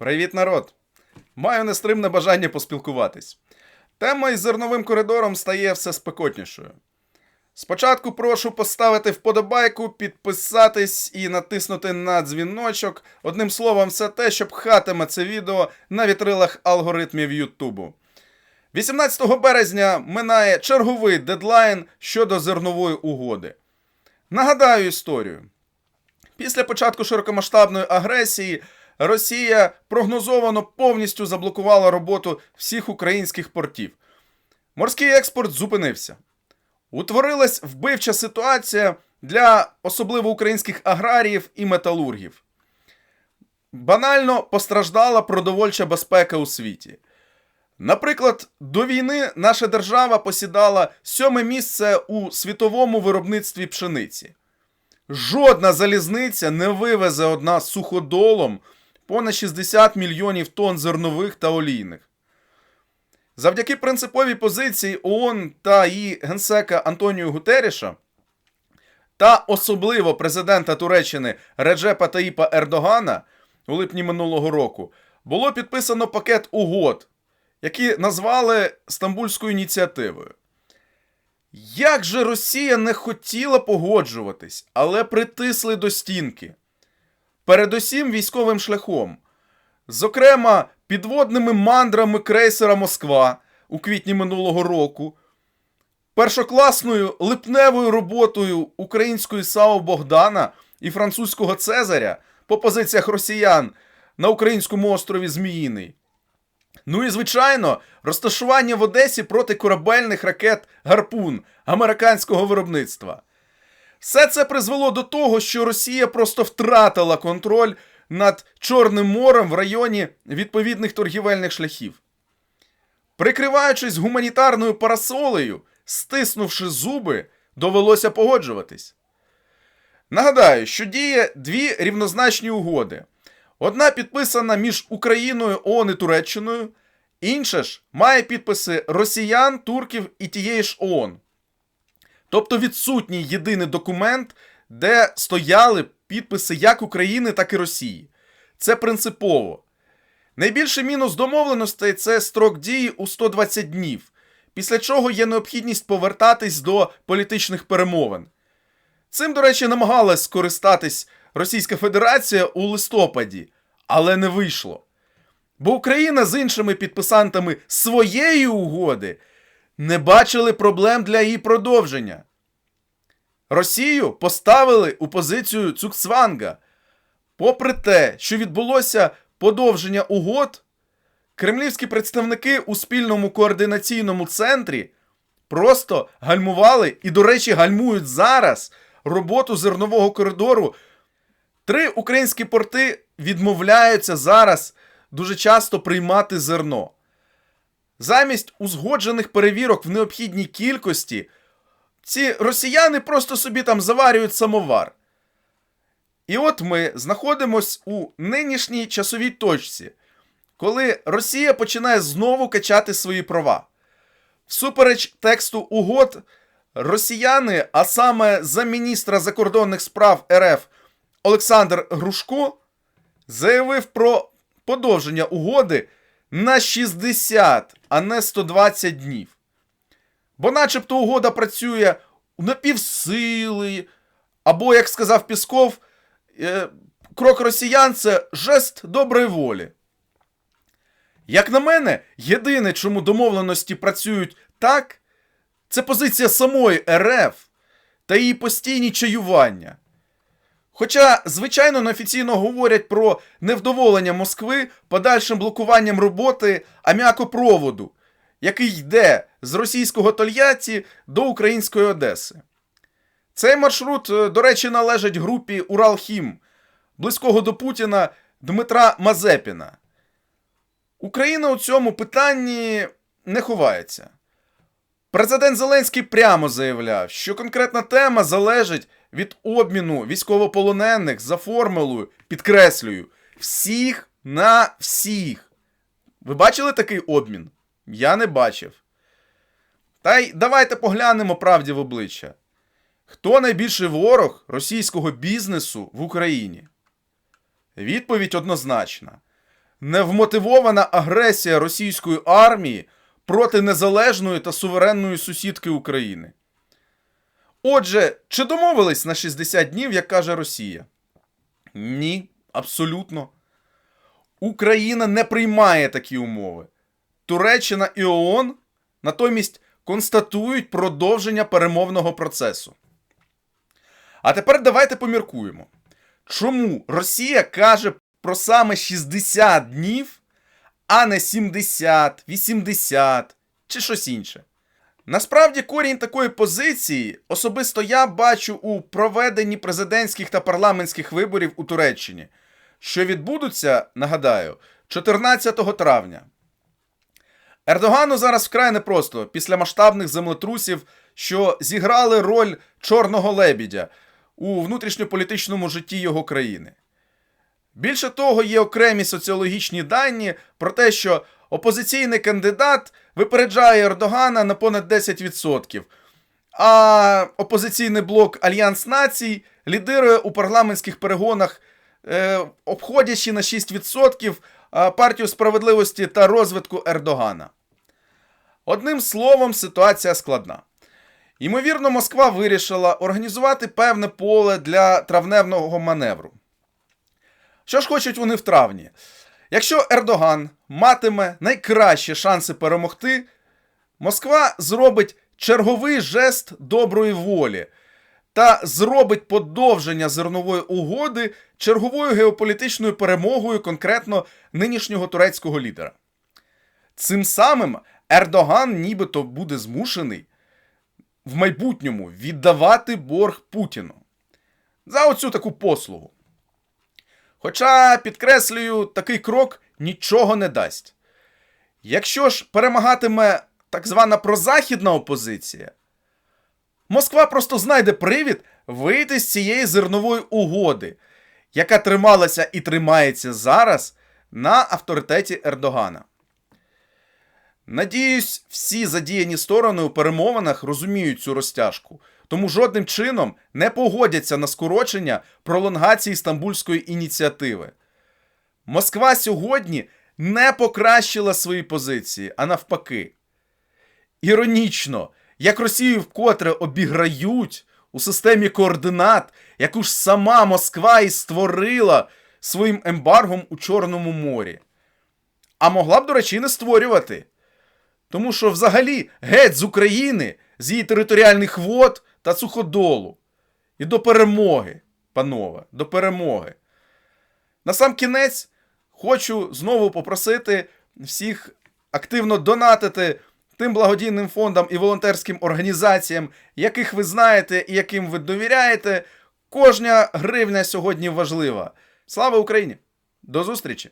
Привіт, народ! Маю нестримне бажання поспілкуватись. Тема із зерновим коридором стає все спекотнішою. Спочатку прошу поставити вподобайку, підписатись і натиснути на дзвіночок. Одним словом, все те, що пхатиме це відео на вітрилах алгоритмів Ютубу. 18 березня минає черговий дедлайн щодо зернової угоди. Нагадаю історію. Після початку широкомасштабної агресії Росія прогнозовано повністю заблокувала роботу всіх українських портів. Морський експорт зупинився. Утворилась вбивча ситуація для особливо українських аграріїв і металургів. Банально постраждала продовольча безпека у світі. Наприклад, до війни наша держава посідала сьоме місце у світовому виробництві пшениці. Жодна залізниця не вивезе одна суходолом понад 60 мільйонів тонн зернових та олійних. Завдяки принциповій позиції ООН та її генсека Антоніо Гутеріша та особливо президента Туреччини Реджепа Таїпа Ердогана у липні минулого року було підписано пакет угод, які назвали Стамбульською ініціативою. Як же Росія не хотіла погоджуватись, але притисли до стінки. Передусім військовим шляхом. Зокрема, підводними мандрами крейсера Москва у квітні минулого року, першокласною липневою роботою української САУ Богдана і французького Цезаря по позиціях росіян на українському острові Зміїний. Ну і звичайно, розташування в Одесі протикорабельних ракет Гарпун американського виробництва. Все це призвело до того, що Росія просто втратила контроль над Чорним морем в районі відповідних торгівельних шляхів. Прикриваючись гуманітарною парасолею, стиснувши зуби, довелося погоджуватись. Нагадаю, що діє дві рівнозначні угоди. Одна підписана між Україною, ООН і Туреччиною, інша ж має підписи росіян, турків і тієї ж ООН. Тобто відсутній єдиний документ, де стояли підписи як України, так і Росії. Це принципово. Найбільший мінус домовленостей це строк дії у 120 днів, після чого є необхідність повертатись до політичних перемовин. Цим, до речі, намагалась скористатись Російська Федерація у листопаді, але не вийшло. Бо Україна з іншими підписантами своєї угоди не бачили проблем для її продовження. Росію поставили у позицію Цуксванга. Попри те, що відбулося подовження угод, кремлівські представники у спільному координаційному центрі просто гальмували і, до речі, гальмують зараз роботу зернового коридору. Три українські порти відмовляються зараз дуже часто приймати зерно. Замість узгоджених перевірок в необхідній кількості, ці росіяни просто собі там заварюють самовар. І от ми знаходимось у нинішній часовій точці, коли Росія починає знову качати свої права. Всупереч тексту угод, росіяни, а саме замміністра закордонних справ РФ Олександр Грушко, заявив про подовження угоди на 60, а не 120 днів. Бо, начебто, угода працює на півсили, або, як сказав Пісков, е, крок росіян це жест доброї волі. Як на мене, єдине, чому домовленості працюють так, це позиція самої РФ та її постійні чаювання. Хоча, звичайно, неофіційно говорять про невдоволення Москви подальшим блокуванням роботи аміакопроводу, який йде з російського Тольятті до української Одеси. Цей маршрут, е, до речі, належить групі Уралхім, близького до Путіна Дмитра Мазепіна. Україна у цьому питанні не ховається. Президент Зеленський прямо заявляв, що конкретна тема залежить від обміну військовополонених за формулою, підкреслюю, всіх на всіх. Ви бачили такий обмін? Я не бачив. Та й давайте поглянемо правді в обличчя. Хто найбільший ворог російського бізнесу в Україні? Відповідь однозначна. невмотивована агресія російської армії проти незалежної та суверенної сусідки України. Отже, чи домовились на 60 днів, як каже Росія? Ні, абсолютно. Україна не приймає такі умови. Туреччина і ООН натомість констатують продовження перемовного процесу. А тепер давайте поміркуємо. Чому Росія каже про саме 60 днів, а не 70, 80 чи щось інше? Насправді корінь такої позиції особисто я бачу у проведенні президентських та парламентських виборів у Туреччині, що відбудуться, нагадаю, 14 травня. Ердогану зараз вкрай непросто після масштабних землетрусів, що зіграли роль чорного лебідя у внутрішньополітичному житті його країни. Більше того, є окремі соціологічні дані про те, що опозиційний кандидат випереджає Ердогана на понад 10%, а опозиційний блок Альянс Націй лідирує у парламентських перегонах, е, обходячи на 6% партію справедливості та розвитку Ердогана. Одним словом, ситуація складна. Ймовірно, Москва вирішила організувати певне поле для травневного маневру. Що ж хочуть вони в травні? Якщо Ердоган матиме найкращі шанси перемогти, Москва зробить черговий жест доброї волі та зробить подовження зернової угоди черговою геополітичною перемогою конкретно нинішнього турецького лідера. Цим самим Ердоган нібито буде змушений в майбутньому віддавати борг Путіну за оцю таку послугу. Хоча, підкреслюю, такий крок нічого не дасть. Якщо ж перемагатиме так звана прозахідна опозиція, Москва просто знайде привід вийти з цієї зернової угоди, яка трималася і тримається зараз на авторитеті Ердогана. Надіюсь, всі задіяні сторони у перемовинах розуміють цю розтяжку, тому жодним чином не погодяться на скорочення пролонгації стамбульської ініціативи. Москва сьогодні не покращила свої позиції, а навпаки. Іронічно, як Росію вкотре обіграють у системі координат, яку ж сама Москва і створила своїм ембаргом у Чорному морі. А могла б, до речі, не створювати. Тому що взагалі геть з України, з її територіальних вод та суходолу. І до перемоги, панове, до перемоги. На сам кінець хочу знову попросити всіх активно донатити тим благодійним фондам і волонтерським організаціям, яких ви знаєте і яким ви довіряєте. Кожна гривня сьогодні важлива. Слава Україні! До зустрічі!